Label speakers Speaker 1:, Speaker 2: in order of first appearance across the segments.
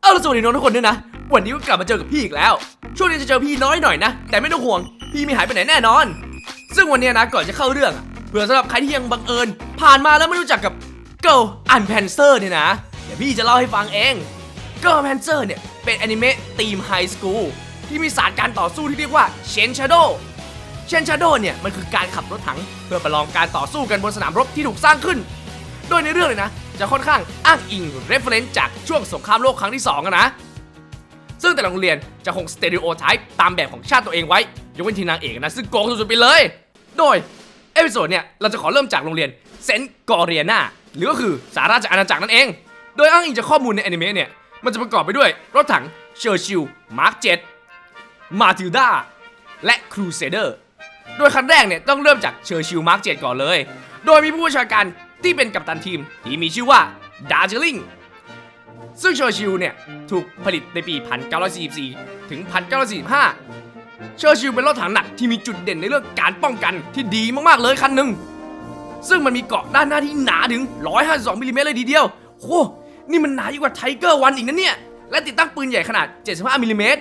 Speaker 1: เอาละสวัสดีน้องทุกคนด้วยนะ วันนี้ก็กลับมาเจอกับพี่อีกแล้ว ช่วงนี้จะเจอพี่น้อยหน่อยนะ แต่ไม่ต้องห่วง พี่ไม่หายไปไหนแน่นอน ซึ่งวันนี้นะก่อนจะเข้าเรื่องเผื่อสำหรับใครที่ยังบังเอิญ ผ่านมาแล้วไม่รู้จักกับ Girl and Panzer เนี่ยนะ เดี๋ยวพี่จะเล่าให้ฟังเอง Girl and Panzer เนี่ยเป็นอนิเมะธีมไฮสคูลที่มีศาสตร์การต่อสู้ที่เรียกว่าเชนชาโดเชนชาโดเนี่ยมันคือการขับรถถัง เพื่อประลองการต่อสู้กันบนสนามรบที่ถูกสร้างขึ้น โดยในเรื่องเลยนะ จะค่อนข้างอ้างอิง reference จากช่วงสงครามโลกครั้งที่2อะนะ ซึ่งแต่ละโรงเรียนจะคงสเต r ริโอไทป์ตามแบบของชาติตัวเองไว้ยกเว้นทีนางเอกนะซึ่งโกงสุดๆไปเลย โดยเอพิโซดเนี่ยเราจะขอเริ่มจากโรงเรียนเซนต์กอเรียนาหรือก็คือสาราจากอาณาจักรนั่นเอง โดยอ้างอิงจากข้อมูลในแอนิเมะเนี่ยมันจะประกอบไปด้วยรถถังเชอร์ชิลมาร์คเจ็ดมาติลดาและครูเซเดอร์โดยคันแรกเนี่ยต้องเริ่มจากเชอร์ชิลมาร์กเจ็ดก่อนเลย โดยมีผู้บัญชาการ ที่เป็นกัปตันทีมที่มีชื่อว่าดาร์จิลิงซึ่งเชอร์ชิลเนี่ย ถูกผลิตในปี 1944 ถึง 1945 เชอร์ชิลเป็นรถถังหนักที่มีจุดเด่นในเรื่องการป้องกันที่ดีมากๆเลยคันหนึ่งซึ่งมันมีเกาะด้านหน้าที่หนาถึง 152มิลลิเมตรเลยทีเดียวโอ้นี่มันหนายิ่งกว่าไทเกอร์วันอีกนะเนี่ย และติดตั้งปืนใหญ่ขนาด 75มิลลิเมตร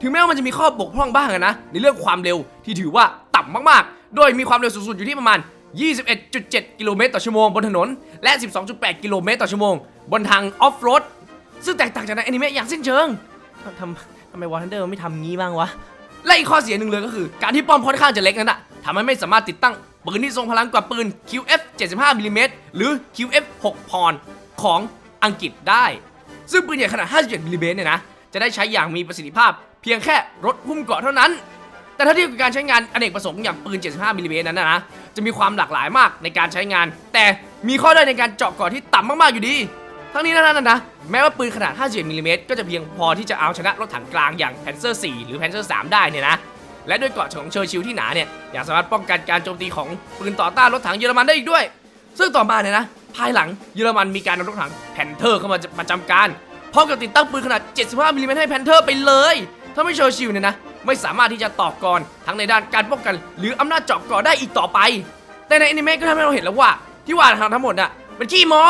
Speaker 1: ถึงแม้ว่ามันจะมีข้อบกพร่องบ้างนะ ในเรื่องความเร็วที่ถือว่าต่ำมากๆ โดยมีความเร็วสูงสุดอยู่ที่ประมาณ 21.7 กิโลเมตรต่อชั่วโมงบนถนน และ 12.8 กิโลเมตรต่อชั่วโมง บนทางออฟโรด ซึ่งแตกต่างจากในแอนิเมะอย่างสิ้นเชิงทำทำไมวอร์ทันเดอร์ไม่ทำงี้บ้างวะ และอีกข้อเสียหนึ่งเลยก็คือ การที่ป้อมค่อนข้างจะเล็กนั้นอะทำให้ไม่สามารถติดตั้งปืนที่ทรงพลังกว่าปืน QF 75มิลลิเมตรหรือ QF 6พรของอังกฤษได้ ซึ่งปืนใหญ่ขนาด 57มิลลิเมตรเนี่ยนะ จะได้ใช้อย่างมีประสิทธิภาพ เพียงแค่รถหุ้มเกราะเท่านั้น แต่ถ้าเทียบกับการใช้งานอเนกประสงค์อย่างปืน 75มิลลิเมตรนั้นนะจะมีความหลากหลายมากในการใช้งาน แต่มีข้อด้อยในการเจาะกราะที่ต่ำมากๆอยู่ดี ทั้งนี้นั้นนะนะแม้ว่าปืนขนาด57มิลลิเมตรก็จะเพียงพอที่จะเอาชนะรถถังกลางอย่าง Panzer 4หรือ Panzer 3ได้เนี่ยนะและด้วยเกราะของเชอร์ชิลที่หนาเนี่ยยังสามารถป้องกันการโจมตีของปืนต่อต้านรถถังเยอรมันได้อีกด้วย ซึ่งต่อมาเนี่ยนะ ภายหลังเยอรมันมีการนำรถถังแพนเทอร์เข้ามาประจำการพร้อมกับติดตั้งปืนขนาด 75มิลลิเมตรให้แพนเทอร์ไปเลยทำให้เชอร์ชิลเนี่ยนะ ไม่สามารถที่จะต่อกรทั้งในด้านการป้องกัน หรืออำนาจเจาะกราะได้อีกต่อไป แต่ในอนิเมะก็ทำให้เราเห็นแล้วว่า ที่ว่าทางทั้งหมดน่ะเป็นขี้โม้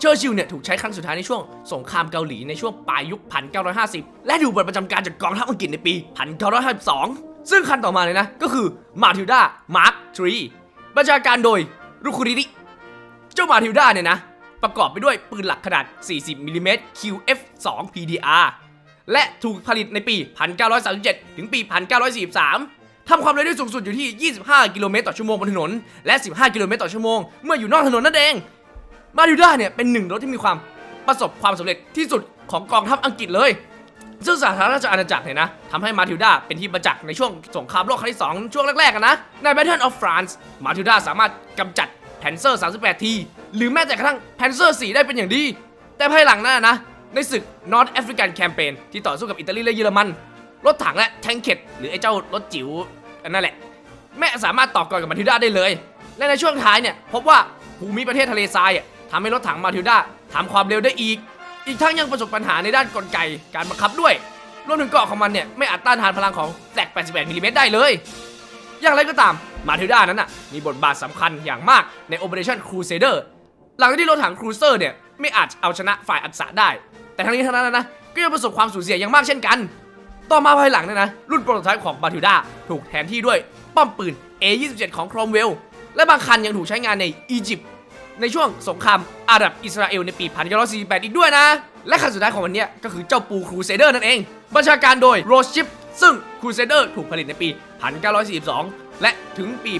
Speaker 1: เชอร์ชิลเนี่ยถูกใช้ครั้งสุดท้ายในช่วงสงครามเกาหลีในช่วงปลายยุค 1950 และถูกปลดประจำการจากกองทัพอังกฤษในปี 1952 ซึ่งคันต่อมาเลยนะ ก็คือมาทิลดามาร์คทรีบัญชาการโดยรุคุริริเจ้ามาทิลดาเนี่ยนะ ประกอบไปด้วยปืนหลักขนาด 40มิลลิเมตร QF 2 PDR และถูกผลิตในปี 1937 ถึงปี 1943ทำความเร็วได้สูงสุดอยู่ที่ 25 กิโลเมตรต่อชั่วโมงบนถนน และ 15 กิโลเมตรต่อชั่วโมงเมื่ออยู่นอกถนนนั่นเอง มาริวด้าเนี่ยเป็นหนึ่งรถที่มีความประสบความสำเร็จที่สุดของกองทัพอังกฤษเลย ซึ่งสาธารณราชอาณาจักรเนี่ยนะทำให้มาทิลดาเป็นที่ประจักษ์ในช่วงสงครามโลกครั้งที่ 2 ช่วงแรกๆกันนะ ใน Battle of France มาทิลดาสามารถกำจัดแพนเซอร์ 38 ที หรือแม้แต่กระทั่งแพนเซอร์ 4 ได้เป็นอย่างดี แต่ภายหลังนั้นนะ ในศึก North African Campaign ที่ต่อสู้กับอิตาลีและเยอรมัน รถถังและแทงเก็ตหรือไอ้เจ้ารถจิ๋วอันนั่นแหละไม่สามารถต่อกรกับมาทิลดาได้เลย และในช่วงท้ายเนี่ยพบว่าภูมิประเทศทะเลทรายอะทำให้รถถังมาทิลดาทำความเร็วได้อีก อีกทั้งยังประสบปัญหาในด้านกลไกการบังคับด้วยรวมถึงเกราะของมันเนี่ยไม่อาจต้านทานพลังของแฟลก88มิลลิเมตรได้เลย อย่างไรก็ตามมาทิลดานั้นน่ะมีบทบาทสำคัญอย่างมากใน Operation Crusader หลังที่รถถังครูเซอร์เนี่ยไม่อาจเอาชนะฝ่ายอักษะได้ แต่ทั้งนี้ทั้งนั้นนะ ก็ยังประสบความสูญเสียอย่างมากเช่นกัน ต่อมาภายหลังเนี่ยนะ รุ่นโปรโตไทป์ของบาทิลดาถูกแทนที่ด้วยป้อมปืน A27 ของครอมเวล และบางคันยังถูกใช้งานในอียิปต์ในช่วงสงครามอาหรับอิสราเอลในปี1948 อีกด้วยนะ และคันสุดท้ายของวันนี้ก็คือเจ้าปูครูเซเดอร์นั่นเอง บัญชาการโดยโรชิปซึ่งครูเซเดอร์ถูกผลิตในปี 1942 และถึงปี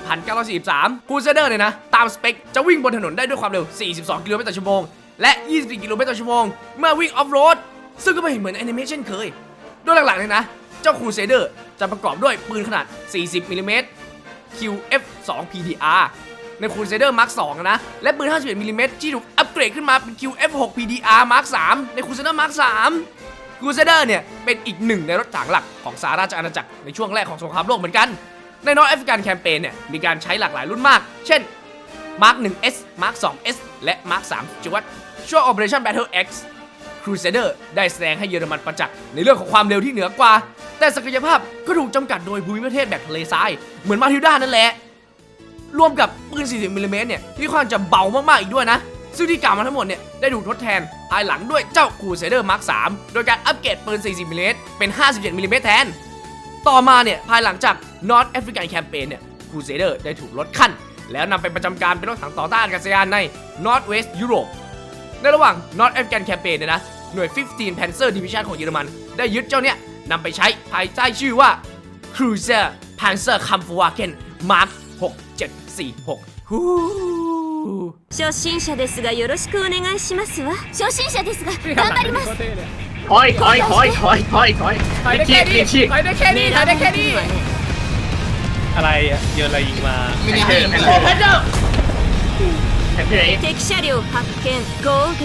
Speaker 1: 1943ครูเซเดอร์เนี่ยนะ ตามสเปคจะวิ่งบนถนนได้ด้วยความเร็ว 42 กิโลเมตรต่อชั่วโมง และ 24 กิโลเมตรต่อชั่วโมง เมื่อวิ่งออฟโรด ซึ่งก็ไม่เห็นเหมือนแอนิเมชันเคย โดยหลักๆเลยนะ เจ้าครูเซเดอร์จะประกอบด้วยปืนขนาด 40 มิลลิเมตร QF 2 PDR ในครูเซเดอร์มาร์ค2นะ และปืน 51 มิลลิเมตรที่ถูกอัปเกรดขึ้นมาเป็น QF 6 PDR Mark 3ในครูเซเดอร์มาร์ค3คูเซเดอร์เนี่ย เป็นอีกหนึ่งในรถถังหลักของสหราชอาณาจักรในช่วงแรกของสงครามโลกเหมือนกัน ในนอร์แอฟริกันแคมเปญเนี่ย มีการใช้หลากหลายรุ่นมาก เช่น Mark 1S Mark 2S และ Mark 3จวดช่วง Operation Battle X Crusader ได้แสดงให้เยอรมันประจักษ์ในเรื่องของความเร็วที่เหนือกว่า แต่ศักยภาพก็ถูกจำกัดโดยภูมิประเทศแบบทะเลทราย เหมือนมาทิวด้านั่นแหละ รวมกับปืน 40มิลลิเมตรเนี่ยที่ค่อนข้างจะเบามากๆอีกด้วยนะ ซึ่งที่กล่าวมาทั้งหมดเนี่ยได้ถูกทดแทนภายหลังด้วยเจ้าคูเซเดอร์มาร์ค3โดยการอัปเกรดปืน 40มิลลิเมตรเป็น 57มิลลิเมตรแทน ต่อมาเนี่ยภายหลังจาก North African Campaign เนี่ยคูเซเดอร์ได้ถูกลดขั้น แล้วนำไปประจำการเป็นรถถังต่อต้านอากาศยานใน North West Europe ในระหว่าง North African Campaign เนี่ยนะ หน่วย 15 Panzer Division ของเยอรมัน ได้ยึดเจ้าเนี่ยนำไปใช้ภายใต้ชื่อว่า Cruiser Panzer Kampfwagen Mark 6746ฮู้
Speaker 2: 初心者ですがよろしくお願いしますわ
Speaker 3: 初心者ですが頑張ります
Speaker 4: ถอยถอยถอยถอยถอยถอย
Speaker 1: ถอยได้แค่นี้
Speaker 4: ชีพ
Speaker 1: ถอยได้แค่นี้ถอยได้แค่นี้
Speaker 2: はね
Speaker 5: อะไรอะโยนอะไรยิงมา
Speaker 4: ไม่ได้ให้
Speaker 1: โอ้พระเจ้า
Speaker 4: แผ่นที่ไหน
Speaker 2: 敵車両発見攻撃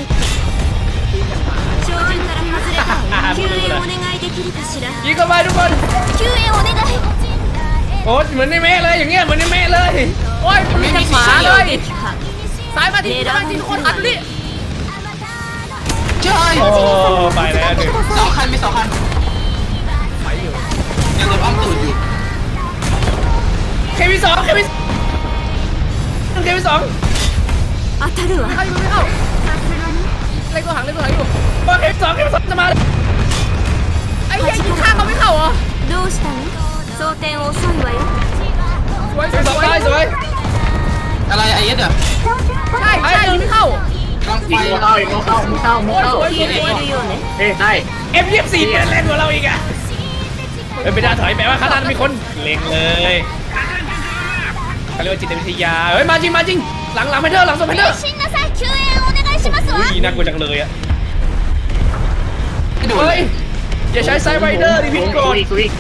Speaker 2: 照準から外れた救援お願いできるかしら
Speaker 1: ยิงเข้าไปทุกคน
Speaker 3: 救援お願い
Speaker 1: โอ้เหมือนในเมะเลยอย่างเงี้ยเหมือนในเมะเลย โอ้ยปืนกันหมาเลย
Speaker 2: 撃破
Speaker 1: ซ้ายมาที่ซ้ายมาที่ทุกคนหันดิ
Speaker 4: ใช่
Speaker 5: โอ้ไปแล้วหนึ่ง
Speaker 4: สองคันมีสองคัน
Speaker 1: สองเควีเควีสอง
Speaker 2: 当たるわ
Speaker 1: เข้าอยู่ไม่เข้าเล่นตัวหังเล่นตัวหังอยู่บอลเควีสองเควีสองจะมาไอ้เหี้ยยิงข้างเขาไม่เข้าเหรอ
Speaker 2: どうしたの装填遅いわよ
Speaker 1: สวยสวยสวยสวย
Speaker 4: อะไรไอ้เอ็ดอ่ะ
Speaker 1: ใช่ใช่ยิงไม่เข้า
Speaker 4: กำลัง อี ไป กโมเข้าอีกโมเข้าโมเข้าโม
Speaker 1: โอ้ย
Speaker 4: เข้า
Speaker 1: สวยส
Speaker 2: 聞
Speaker 1: วย
Speaker 2: いて
Speaker 1: สวย
Speaker 2: いるようね
Speaker 4: เฮ้ยได้
Speaker 1: เอฟยี่สี่เปลี่ยนแรงกว่าเราอีกอะเออไม่ได้ถอยแปลว่าข้างหน้ามีคน
Speaker 5: เล็งเลย เขาเรียกว่าจิตวิทยา
Speaker 1: เฮ้ย มาจริงมาจริง หลังหลังไปเถอะหลังสไปเถอะ
Speaker 3: ชิงนะไซคิวเอโอเน
Speaker 5: กาชิมัสวะน่ากลัวจังเลยอะ
Speaker 4: เฮ้
Speaker 1: ย อย่าใช้ไซไรเดอร์ดิพี่ก
Speaker 4: น
Speaker 1: ซิก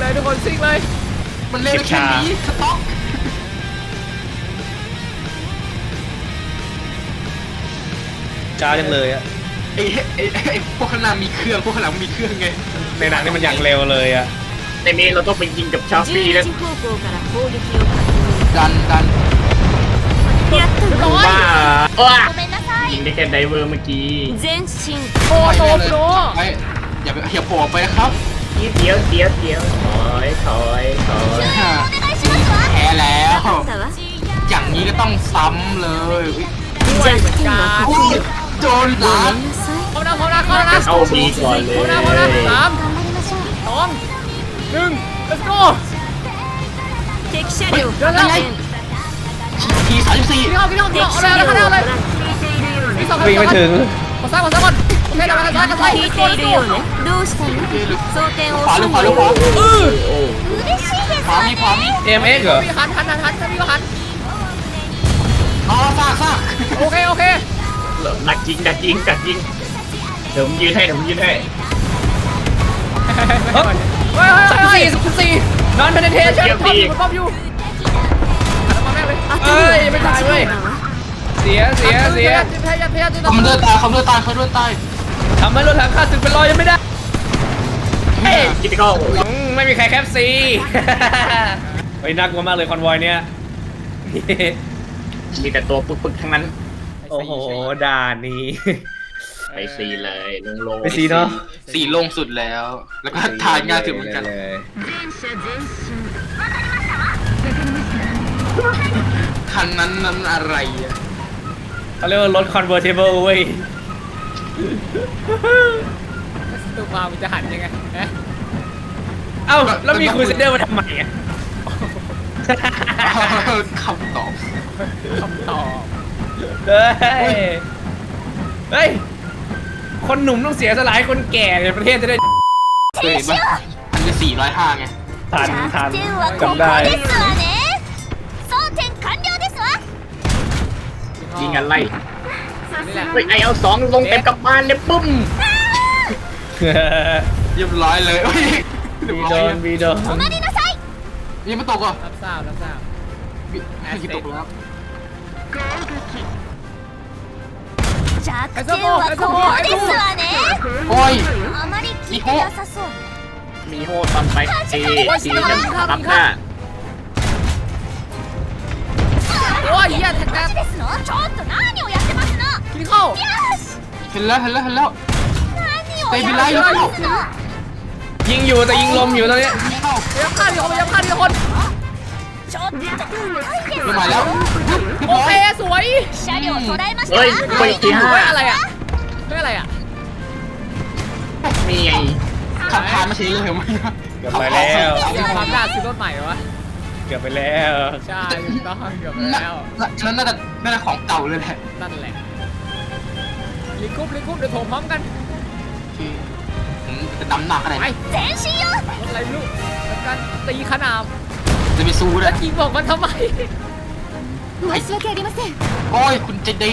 Speaker 1: เลยทุกคนซิกเลย
Speaker 4: มันเล่นแค่นี้สต๊อก
Speaker 5: จ้าจังเลยอะ
Speaker 4: ไอ้ไอ้ไอ้พวกขนามีเครื่องพวกขนาดมีเครื่องไง
Speaker 5: ในหนังนี่มันอย่างเร็วเลยอะ
Speaker 4: ในนี้เราต้องไปยิงกับชา
Speaker 2: ร์ปี้แล้ว
Speaker 4: ดันดัน
Speaker 2: やったわ
Speaker 4: ว่าว้า
Speaker 3: ごめんなさい
Speaker 4: ยิงได้แค่ไดเวอร์เมื่อกี้
Speaker 2: 前進
Speaker 1: โอ้โตโต
Speaker 4: ไอ้อย่าไปอย่าโผล่ออกไปนะครับ เดี๋ยวเดี๋ยวเดี๋ยวถอยถอยถอย
Speaker 3: お願いしますわ
Speaker 4: แพ้แล้ว
Speaker 2: 分かったわ
Speaker 4: อย่างนี้ก็ต้องซ้ำเลยอุ๊ย
Speaker 2: 弱点はこ
Speaker 4: อุ๊
Speaker 2: こ
Speaker 4: ย
Speaker 2: よ
Speaker 4: โดน
Speaker 2: ご
Speaker 4: ล้าน
Speaker 2: めんなさい
Speaker 1: เข้านะเข้านะเข้านะ
Speaker 4: เอาบีก่อนเลย
Speaker 1: เข้านะเข้านะสาม
Speaker 3: 頑張りましょう
Speaker 1: สองหนึ่ง let's go
Speaker 2: 敵車両発見
Speaker 4: ทีสามสิบสี่
Speaker 1: กินเข้ากินเข้ากิน
Speaker 2: 敵
Speaker 1: เข้า
Speaker 2: 車
Speaker 1: เอาเลย
Speaker 2: 両
Speaker 1: เอาเลย
Speaker 2: を
Speaker 1: เอาเลย
Speaker 2: 聞いているよう
Speaker 1: มี
Speaker 2: ね
Speaker 1: สอง
Speaker 5: วิ่งไม่ถึง
Speaker 1: ขอซ้ายขอซ้ายก่อนโอเคเดี๋ยวมาซ้ายกันซ้าย
Speaker 2: 聞いているよねどうしたの装填
Speaker 4: ขวา
Speaker 2: 遅
Speaker 4: หรื
Speaker 2: い
Speaker 4: อขวา
Speaker 2: わ
Speaker 4: หรือขวา
Speaker 2: よ
Speaker 1: เออ
Speaker 3: 嬉しいです
Speaker 4: ขวามีขวามี
Speaker 5: AMX เหรอ
Speaker 1: มีหันหันหันหันมีก็หัน
Speaker 4: อ๋อซากซาก
Speaker 1: โอเคโอเค
Speaker 4: ดักยิงดักยิงดักยิงเดี๋ยวผมยืนให้เดี๋ยวผมยืนให้
Speaker 1: เฮ้ยเฮ้ยเฮ้ยสิบสี่ นอนเพนเทชั่นครอบอยู่ครอบอยู่มาแม่เลยเอ้ยไม่ตายเว้ยเสียเสียเสียพยายามพยายามจะ
Speaker 4: ทำมันด้วยตายทำด้วยตายเขาด้วยตาย
Speaker 1: ทำให้รถถังข้าศึกเป็นรอยยังไม่ได้เฮ้ย
Speaker 4: กินข้า
Speaker 1: วไม่มีใครแคปซี
Speaker 5: ไอ้น่ากลัวมากเลยคอนวอยเนี่ย
Speaker 4: มีแต่ตัวปึ๊กๆทั้งนั้น
Speaker 5: โอ้โหด่านนี้
Speaker 4: ไปซีเลยลงโล
Speaker 5: ไปซีเนาะ
Speaker 4: สีลงสุดแล้ว แล้วก็ทานง่ายสุดเหมือนกัน
Speaker 5: เลย
Speaker 4: คันนั้นนั้นอะไรอะ
Speaker 5: เขาเรียกว่ารถ convertible เว้ย
Speaker 1: ตัวมามันจะหันยังไงเอ้าแล้วมีคุยเซนเดอร์มาทำไมอะ
Speaker 4: คำตอบ
Speaker 1: คำตอบ
Speaker 5: เฮ้ยเฮ้ย คนหนุ่มต้องเสียสลายคนแก่ในประเทศจะได้
Speaker 4: เคยเห็มันจะสี่ร้อยห้าไง
Speaker 5: ทันทันจำได้
Speaker 4: ยิงกันไล่เฮ้ไอเอาสองลงเต็มกำบ้านเลยปุ้มเรียบร้อยเลยวี
Speaker 5: โดนมีโดน
Speaker 4: ยังไม่ตกอะ
Speaker 1: รับทราบรับทราบ
Speaker 4: ไม่ตกแล้ว
Speaker 3: 弱点はここですわね
Speaker 4: โอ้ย
Speaker 3: あまり効いてなさそう
Speaker 4: มีโฮตอนไปเอทีกันรับหน้า
Speaker 1: โอ้ยเหี้ยแท็ก
Speaker 3: マジですのちょっと何をやってますの
Speaker 1: กินเข้า
Speaker 3: よし
Speaker 4: เห็นแล้วเห็นแล้วเห็นแล้ว
Speaker 3: 何を
Speaker 4: ไป
Speaker 3: や
Speaker 4: ไป
Speaker 3: って
Speaker 4: ไล่
Speaker 3: ますの
Speaker 5: ยิงอยู่แต่ยิงลมอยู่ตอนเนี้ย
Speaker 6: พยายามฆ่าทีละคนพยายามฆ่าทีละคน
Speaker 3: ち ょっと大変
Speaker 4: ไม่มาแล้วเรียบ
Speaker 6: โอ
Speaker 4: ร้อ
Speaker 6: เค
Speaker 4: ย
Speaker 6: สวย
Speaker 3: 車両捉えました
Speaker 4: เฮ้ยไปอีกทีห้า
Speaker 6: เฮ้ยอะไรอ่ะเฮ้ยอะไรอ่ะ
Speaker 4: มีไงขับผ่านมาเฉยเลยมั้ย
Speaker 5: เกือบไปแล้ว
Speaker 6: มีความน่าซื้อรถใหม่เหรอวะ
Speaker 5: เกือบไปแล้ว
Speaker 6: ใช่ถูกต้องเกือบไปแล้ว
Speaker 4: นั่นน่าจะน่าจะของเก่าเลยแหละ
Speaker 6: นั่นแหละลิงคุบลิงคุบเดี๋ยวโถมพร้อมกัน
Speaker 4: คืออืมจะดำหนักอะไร
Speaker 6: ไป
Speaker 3: 前進よ
Speaker 6: รถอะไรไม่รู้แล้วกันตีขนาม
Speaker 4: จะไปสู้เล
Speaker 6: แล้
Speaker 4: ยว
Speaker 6: ยิงบอกมันทำไม
Speaker 3: 申し訳ありません
Speaker 4: โอ้ยคุณใจดี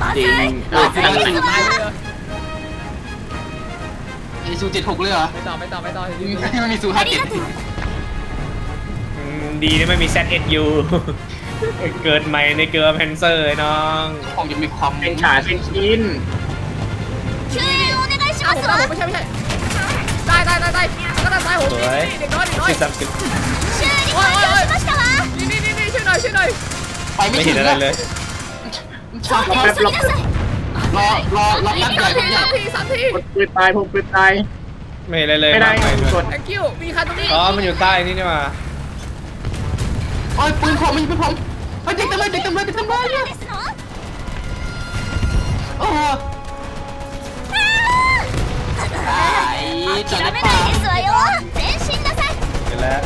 Speaker 3: まずい
Speaker 4: เออ
Speaker 3: まずいです
Speaker 6: ตายเลย
Speaker 3: わ
Speaker 4: ไอซูเจ็ดหกเลยเหรอ
Speaker 6: ไม่ต่อไม่ต่อไม่ต่อ
Speaker 4: ที่มันมีซูห้าเจ็ด
Speaker 5: อืมดีที่ไม่มี ZSU เกิดใหม่ในเกลือแพนเซอร์น้อง
Speaker 4: ผมยังมีความ
Speaker 7: เป็นฉาเป็นชิ้น
Speaker 3: 救援お願いし
Speaker 6: อ้าว
Speaker 3: ま
Speaker 6: ผม
Speaker 3: す
Speaker 6: ตาย
Speaker 3: わ
Speaker 6: ผมไม่ใช่ไม่ใช่ตายตายตาย ตายก็ตายตายโหนี่นี่เด็กน้อยเด็กน้อย
Speaker 5: สิบสามสิบ
Speaker 3: 修理完了しましたわ
Speaker 6: นี่นี่นี่ช่วยหน่อยช่วยหน่อย
Speaker 4: ไปไม่
Speaker 5: ไม่
Speaker 4: ถึ
Speaker 5: เห็
Speaker 4: ง
Speaker 5: นอะไรเลย
Speaker 4: ช้า
Speaker 3: 急ぎなさい
Speaker 4: รอรอรอแป๊บใหญ่
Speaker 6: สามทีสามที
Speaker 7: พกปืนตายพกปืนตาย
Speaker 5: ไม่เห็นอะไรเลย
Speaker 7: ไม่ได้
Speaker 5: ไม่ไม่
Speaker 7: กด
Speaker 6: thank you มีคันตรงนี้
Speaker 5: อ๋อ มันอยู่ใต้นี่นี่มา
Speaker 4: โอ้ยปืนผมมันปืนผมเฮ้ยเด็กเต็มเลยเด็กเต็มเลยเด็กเต็มเลย
Speaker 3: ですの
Speaker 4: โอ้ยจอด
Speaker 3: 諦
Speaker 4: ได้
Speaker 3: め
Speaker 4: ป่ะ
Speaker 3: ないですわよ前進なさい
Speaker 5: เห็นแล้ว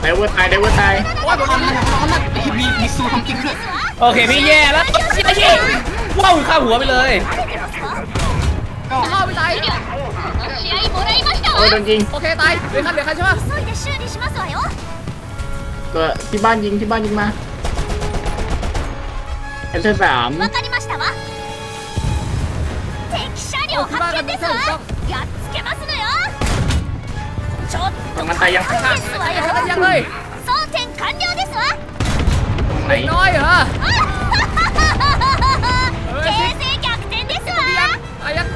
Speaker 7: ไดเวอร์ตายไดเวอร์ตาย
Speaker 6: โอ้ยผม
Speaker 4: ทำนะทำนะมีมีซูทำจริงด้วย
Speaker 5: โอเคพี่แย่แล้วชิบะชิว้าวข้ามหัวไปเลย
Speaker 6: เข้าไปตาย
Speaker 3: この試合もらいました
Speaker 7: โอ้ย
Speaker 3: わ
Speaker 7: โดนยิง
Speaker 6: โอเคตายเหลือคันเหลือคันใช่ปะ
Speaker 3: 急いで修理しますわよ
Speaker 7: ก็ที่บ้านยิงที่บ้านยิงมาเอเซอร์สาม
Speaker 3: わかりましたわ 敵車両発見ですわやっつけますのよちょっ
Speaker 7: ตรงนั้นตายยัง
Speaker 3: とですわ
Speaker 6: ยัง
Speaker 3: よ
Speaker 6: ยังยังเลย
Speaker 3: 装填完了ですわ
Speaker 7: ตรงไหน
Speaker 6: เด็กน้อยเหรอ
Speaker 3: 形勢逆転ですわ
Speaker 6: อายัง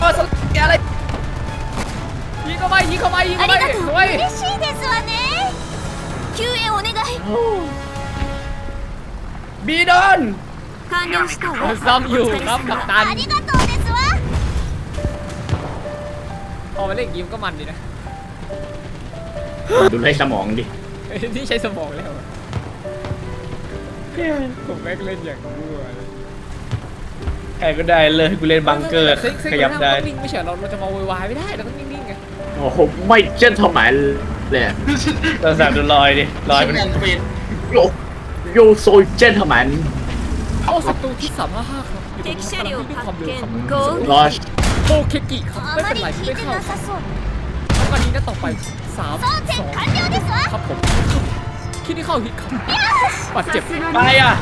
Speaker 6: เออสลแกอะไรยิงเข้าไปยิงเข้าไปยิง
Speaker 3: あ
Speaker 6: เข้า
Speaker 3: り
Speaker 6: ไป
Speaker 3: がとう
Speaker 6: สวย
Speaker 3: 嬉しいですわね救援お願い
Speaker 5: บีโดน
Speaker 2: 完了したわ
Speaker 6: ซ้อมอยู่ครับกับตัน
Speaker 3: ありがとうですわ
Speaker 6: พอมาเล่นเกมก็มันดีนะ
Speaker 7: ดูเลยสมองดิ
Speaker 6: เฮ้ยนี่ใช้สมองแล้วอะผมแม่งเล่นอย่างรั่วเลย
Speaker 5: ใครก็ได้เลยกูเล่นบังเกอร์
Speaker 6: ซิกซิก
Speaker 5: ขยับได้
Speaker 6: เราต้องนิ่งไม่ใช่เหรอเราเราจะมาโวยวายไม่ได้เราต้องนิ่งๆไง
Speaker 7: โอ้โหไม่เจนทำไมเลย
Speaker 5: เราสั่งดูลอยดิ ลอย
Speaker 4: ชิ
Speaker 5: มัน
Speaker 4: แมนเฟน
Speaker 7: โยโยโซเจนทำไม
Speaker 6: เอ้าศัตรูที่สามห้าห้าครับอยู่ตรงนี้กำลัง
Speaker 2: วิ่ด้
Speaker 6: วยความเร็วครับ
Speaker 7: รอช
Speaker 6: โอเคกิครับไม่เป็นไรไม่เข้าแล้ววันนี้นะต่อไปสามสองครับผมคิดที่เข้าฮิตครับบาดเจ็บ
Speaker 5: ไปอะ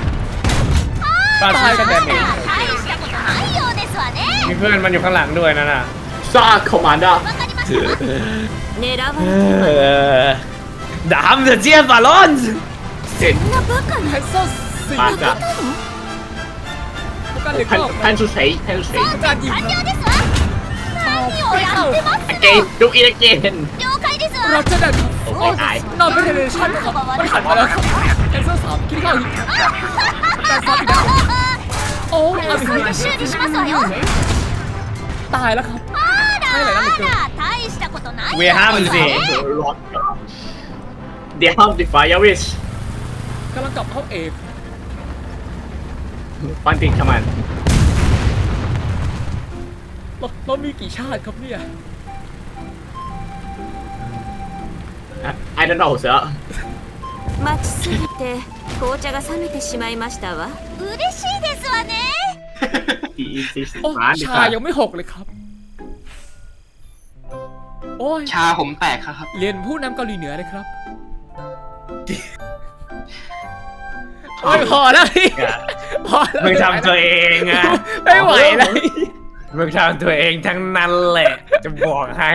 Speaker 5: บา
Speaker 6: ดเจ็กัน
Speaker 5: แบ
Speaker 6: บนี้
Speaker 5: มีเพื่อนมันอยู่ข้างหลังด้วยนั่นน่ะ
Speaker 7: ซาคอมมานด้า
Speaker 5: ดามเดเจียบาลอน
Speaker 7: เสร็จมาจ้ะ
Speaker 6: ผู้การเหลือ
Speaker 7: ท่าน
Speaker 6: ก็
Speaker 7: ท่านสุเสยท่านสุเสย
Speaker 6: ผู้การยิง
Speaker 3: 完了ですわ何をやってます
Speaker 7: อเกนดูอีกเกน
Speaker 3: 了解です
Speaker 6: เรา
Speaker 3: わ
Speaker 6: จะได้
Speaker 7: โอ้ยตาย
Speaker 6: นอนเป็นเทเลชั่นครับมันหันมาแล้วครับแคนเซลสามคิดที่เข้าฮิตการซ้อมอีกแล้วโอ้เอาอีก
Speaker 3: 急いで修理しますわよ
Speaker 6: ตายแล้วครับ
Speaker 3: あらあら大したことない
Speaker 5: เวห้ามันสิ
Speaker 7: รถเดี๋ยวห้ามติดไฟยาวิส
Speaker 6: กำลังกลับเข้าเอก
Speaker 7: ปันติดขมัน
Speaker 6: เราเรามีกี่ชาติครับเนี่ย
Speaker 7: ไอ้นั่นเอาเสือ
Speaker 2: 待ちすぎて紅茶が冷めてしまいましたわ
Speaker 3: 嬉しいですわね
Speaker 7: อีซีสิ
Speaker 6: โอ้
Speaker 7: ล้านดีก
Speaker 6: ชา
Speaker 7: ว่า
Speaker 6: ยังไม่หกเลยครับ โอ้ย
Speaker 4: ชาผมแตกครับ
Speaker 6: เรียนผู้นำเกาหลีเหนือเลยครับโอ้ยพอแล้วพี่ พอแล้ว
Speaker 5: มึงทำตัวเองอะ
Speaker 6: ไม่ไหวแล้ว
Speaker 5: มึงทำตัวเองทั้งนั้นแหละ จะบอกให้